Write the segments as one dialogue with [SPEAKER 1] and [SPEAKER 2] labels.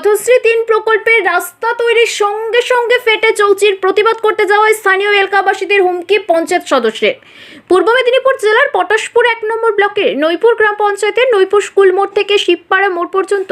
[SPEAKER 1] পথশ্রী তিন প্রকল্পের রাস্তা তৈরির সঙ্গে সঙ্গে ফেটে চৌচির প্রতিবাদ করতে যাওয়ায় স্থানীয় এলাকাবাসীদের হুমকি পঞ্চায়েত সদস্যের। পূর্ব মেদিনীপুর জেলার পটাশপুর এক নম্বর ব্লকের নৈপুর গ্রাম পঞ্চায়েতের নৈপুর স্কুল মোড় থেকে শিবপাড়া মোড় পর্যন্ত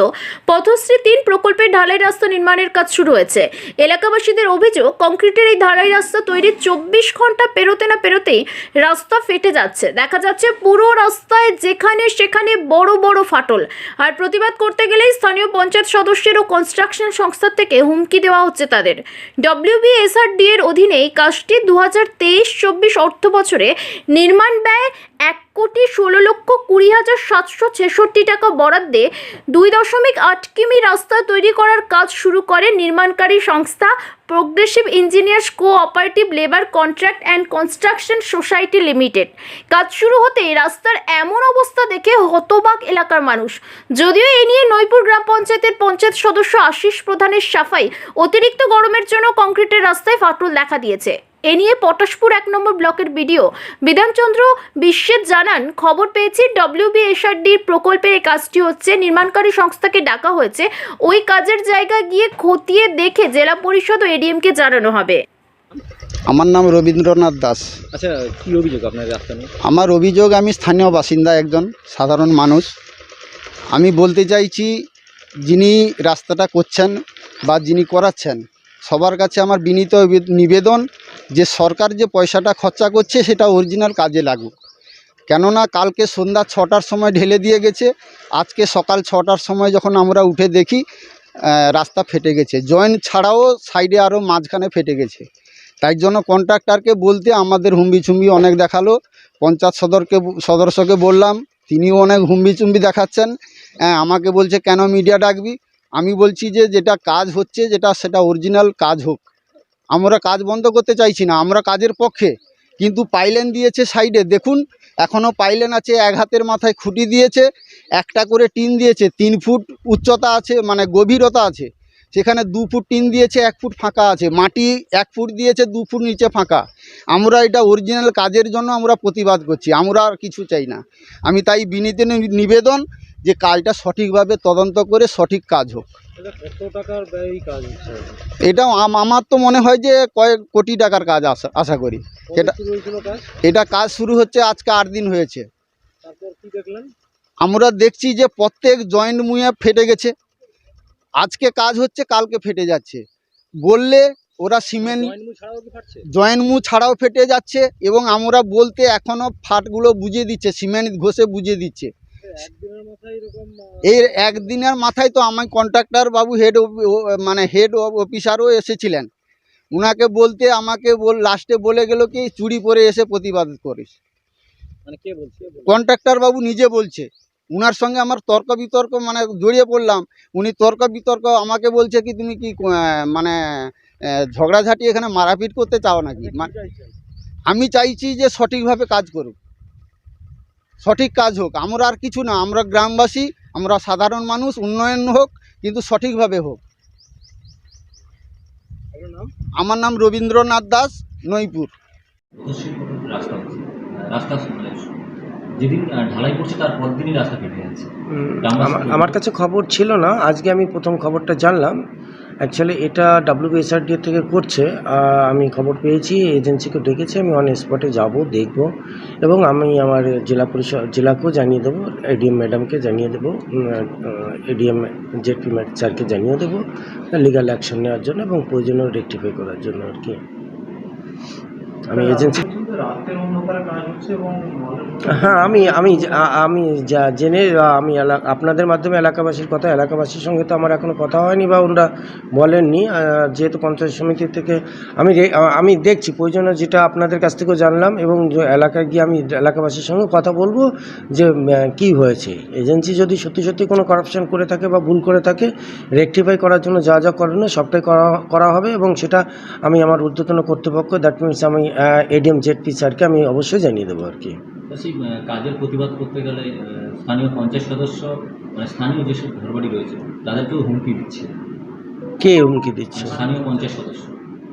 [SPEAKER 1] পথশ্রী তিন প্রকল্পের ঢালাই রাস্তা নির্মাণের কাজ শুরু হয়েছে। এলাকাবাসীদের অভিযোগ, কংক্রিটের এই ঢালাই রাস্তা তৈরির চব্বিশ ঘণ্টা পেরোতে না পেরোতেই রাস্তা ফেটে যাচ্ছে। দেখা যাচ্ছে পুরো রাস্তায় যেখানে সেখানে বড় বড় ফাটল। আর প্রতিবাদ করতে গেলেই স্থানীয় পঞ্চায়েত সদস্যের ও কনস্ট্রাকশন সংস্থা থেকে হুমকি দেওয়া হচ্ছে তাদের। ডব্লিউবিএসআরডি এর অধীনে কাজটি দু হাজার তেইশ চব্বিশ অর্থ বছরে নির্মাণ ব্যয় এক কোটি ষোলো লক্ষ কুড়ি হাজার সাতশো ছেষট্টি টাকা বরাদ্দে দুই দশমিক আট কিমি রাস্তা তৈরি করার কাজ শুরু করে নির্মাণকারী সংস্থা progressive engineers cooperative labour contract and construction society limited. কাজ শুরু হতে রাস্তার এমন অবস্থা দেখে হতবাক এলাকার মানুষ। যদিও এ নিয়ে নৈপুর গ্রাম পঞ্চায়েতের পঞ্চায়েত সদস্য আশিস প্রধানের সাফাই অতিরিক্ত গরমের জন্য কংক্রিটের রাস্তায় ফাটল দেখা দিয়েছে। এ নিয়ে পটাশপুর এক নম্বর ব্লকের বিডিও বিধানচন্দ্র বিশ্বের জানান খবর পেয়েছি ডব্লিউবিএসআরডির প্রকল্পের এই কাজটি হচ্ছে নির্মাণকারী সংস্থাকে ডাকা হয়েছে। ওই কাজের জায়গা গিয়ে খতিয়ে দেখে জেলা পরিষদ ও এডিএমকে জানানো হবে।
[SPEAKER 2] আমার নাম রবীন্দ্রনাথ দাস।
[SPEAKER 3] আচ্ছা কি অভিযোগ আপনার রাস্তা নিয়ে?
[SPEAKER 2] আমার অভিযোগ আমি স্থানীয় বাসিন্দা একজন সাধারণ মানুষ। আমি বলতে চাইছি যিনি রাস্তাটা করছেন বা যিনি করাচ্ছেন সবার কাছে আমার বিনীত নিবেদন যে সরকার যে পয়সাটা খরচা করছে সেটা অরিজিনাল কাজে লাগুক। কেননা কালকে সন্ধ্যা ছটার সময় ঢেলে দিয়ে গেছে, আজকে সকাল ছটার সময় যখন আমরা উঠে দেখি রাস্তা ফেটে গেছে। জয়েন্ট ছাড়াও সাইডে আরও মাঝখানে ফেটে গেছে। তাই জন্য কন্ট্রাক্টরকে বলতে আমাদের হুম্বি চুম্বি অনেক দেখাল। পঞ্চায়েত সদরকে, সদস্যকে বললাম, তিনিও অনেক হুম্বি চুম্বি দেখাচ্ছেন। হ্যাঁ আমাকে বলছে, কেন মিডিয়া ডাকবি? আমি বলছি যে, যেটা কাজ হচ্ছে, যেটা, সেটা অরিজিনাল কাজ হোক। আমরা কাজ বন্ধ করতে চাইছি না, আমরা কাজের পক্ষে। কিন্তু পাইলেন দিয়েছে সাইডে, দেখুন এখনও পাইলেন আছে এক হাতের মাথায় খুঁটি দিয়েছে, একটা করে টিন দিয়েছে, তিন ফুট উচ্চতা আছে মানে গভীরতা আছে। সেখানে দু ফুট টিন দিয়েছে, এক ফুট ফাঁকা আছে, মাটি এক ফুট দিয়েছে, দু ফুট নিচে ফাঁকা। আমরা এটা অরিজিনাল কাজের জন্য আমরা প্রতিবাদ করছি, আমরা আর কিছু চাই না। আমি তাই বিনীত নিবেদন যে কাজটা সঠিকভাবে তদন্ত করে সঠিক কাজ হোক।
[SPEAKER 3] কত টাকার ব্যয় কাজ হচ্ছে?
[SPEAKER 2] এটা আমার তো মনে হয় যে কয়েক কোটি টাকার কাজ আশা আশা করি। এটা
[SPEAKER 3] কাজ?
[SPEAKER 2] এটা কাজ শুরু হচ্ছে আজকে আট দিন হয়েছে।
[SPEAKER 3] তারপর কি দেখলেন?
[SPEAKER 2] আমরা দেখছি যে প্রত্যেক জয়েন্ট মুয়ে ফেটে গেছে। আজকে কাজ হচ্ছে কালকে ফেটে যাচ্ছে। বললে ওরা সিমেন্ট
[SPEAKER 3] জয়েন্ট
[SPEAKER 2] মু ছাড়াও ফেটে যাচ্ছে এবং আমরা বলতে এখনও ফাটগুলো বুঝিয়ে দিচ্ছে সিমেন্ট ঘষে বুঝিয়ে দিচ্ছে। এই একদিনের মাথায় তো আমার কন্ট্রাক্টর বাবু হেড মানে হেড অফিসারও এসেছিলেন। উনাকে বলতে আমাকে বল লাস্টে বলে গেল কি চুরি পরে এসে প্রতিবাদ করিস।
[SPEAKER 3] মানে
[SPEAKER 2] কন্ট্রাক্টর বাবু নিজে বলছে। উনার সঙ্গে আমার তর্ক বিতর্ক মানে জড়িয়ে পড়লাম। উনি তর্ক বিতর্ক আমাকে বলছে কি তুমি কি মানে ঝগড়াঝাটি এখানে মারাপিট করতে চাও নাকি? আমি চাইছি যে সঠিকভাবে কাজ করুক। সঠিক কাজ হোক। আমরা আর কিছু না আমরা গ্রামবাসী আমরা সাধারণ মানুষ উন্নয়ন হোক কিন্তু সঠিকভাবে হোক। আমার নাম রবীন্দ্রনাথ দাস নইপুর।
[SPEAKER 4] রাস্তা হচ্ছে রাস্তা মানে যেদিন ঢালাই করছে তার পর রাস্তা কেটে যাচ্ছে।
[SPEAKER 5] হুম,
[SPEAKER 4] গ্রামবাসী
[SPEAKER 5] আমার-
[SPEAKER 4] বলছে।
[SPEAKER 5] আমার কাছে খবর ছিল না আজকে আমি প্রথম খবরটা জানলাম। অ্যাকচুয়ালি এটা ডাব্লিউবিএসআরডি থেকে করছে। আমি খবর পেয়েছি এজেন্সিকে ডেকেছি আমি অন স্পটে যাব দেখব। এবং আমি আমার জেলা পরিষদ জেলাকেও জানিয়ে দেবো এডিএম ম্যাডামকে জানিয়ে দেবো এডিএম জেপি ম্যাড স্যারকে জানিয়ে দেবো লিগাল অ্যাকশন নেওয়ার জন্য এবং প্রয়োজনীয় রেকটিফাই করার জন্য আর কি। আমি এজেন্সি হ্যাঁ আমি আমি আমি যা জেনে, আমি এলা- আপনাদের মাধ্যমে এলাকাবাসীর কথা, এলাকাবাসীর সঙ্গে তো আমার এখনও কথা হয়নি বা ওনারা বলেননি যেহেতু পঞ্চায়েত সমিতি থেকে আমি আমি দেখছি, প্রয়োজনে যেটা আপনাদের কাছ থেকেও জানলাম এবং এলাকায় গিয়ে আমি এলাকাবাসীর সঙ্গে কথা বলব যে কি হয়েছে। এজেন্সি যদি সত্যি সত্যি কোনো করাপশন করে থাকে বা ভুল করে থাকে রেকটিফাই করার জন্য যা যা করণীয় সবটাই করা করা হবে এবং সেটা আমি আমার ঊর্ধ্বতন কর্তৃপক্ষ দ্যাট মিনস আমি এডিএম জেডপি স্যারকে আমি অবশ্যই জানিয়ে দেবো আর কি।
[SPEAKER 4] সেই কাজের প্রতিবাদ করতে গেলে স্থানীয় পঞ্চায়েত সদস্য মানে স্থানীয় যেসব ঘরবাড়ি রয়েছে তাদেরকেও হুমকি দিচ্ছে।
[SPEAKER 5] কে হুমকি দিচ্ছে?
[SPEAKER 4] স্থানীয় পঞ্চায়েত সদস্য।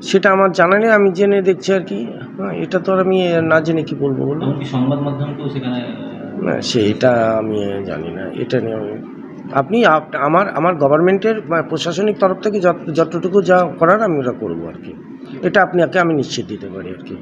[SPEAKER 5] সেটা আমার জানা নেই আমি জেনে দেখছি আর কি। হ্যাঁ এটা তো আর আমি না জেনে কি বলব বলুন?
[SPEAKER 4] সংবাদ মাধ্যমকেও সেখানে
[SPEAKER 5] না সেটা আমি জানি না। এটা নিয়ে আমি আপনি আমার আমার গভর্নমেন্টের প্রশাসনিক তরফ থেকে যত যতটুকু যা করার আমি ওটা করব আর কি। এটা আপনাকে আমি নিশ্চিত দিতে পারি আর কি।